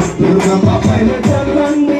దుస్తులుగా మా చల్లండి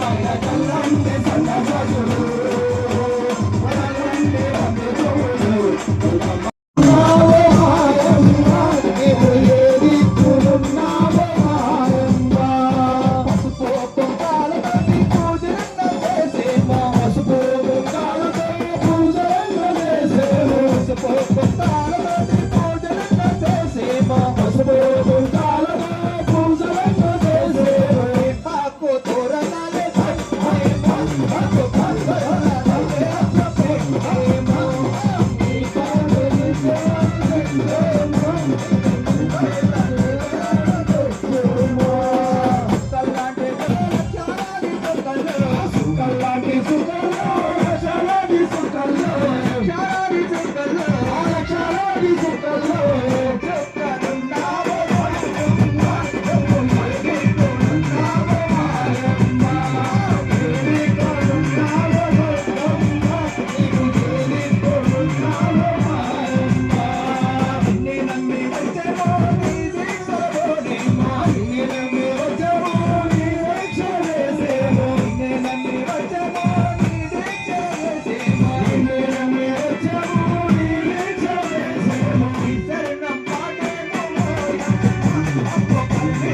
Bye.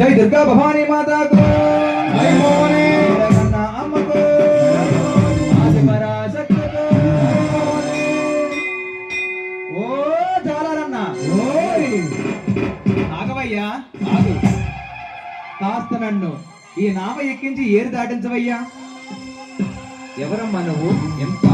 జై దుర్గా భవానీ మాతాకు. ఆగవయ్యా. ఆగు. కాస్త నన్ను. ఈ నామ ఎక్కించి ఏరు దాటించవయ్యా. ఎవరమ్మా మనవు ఎంత?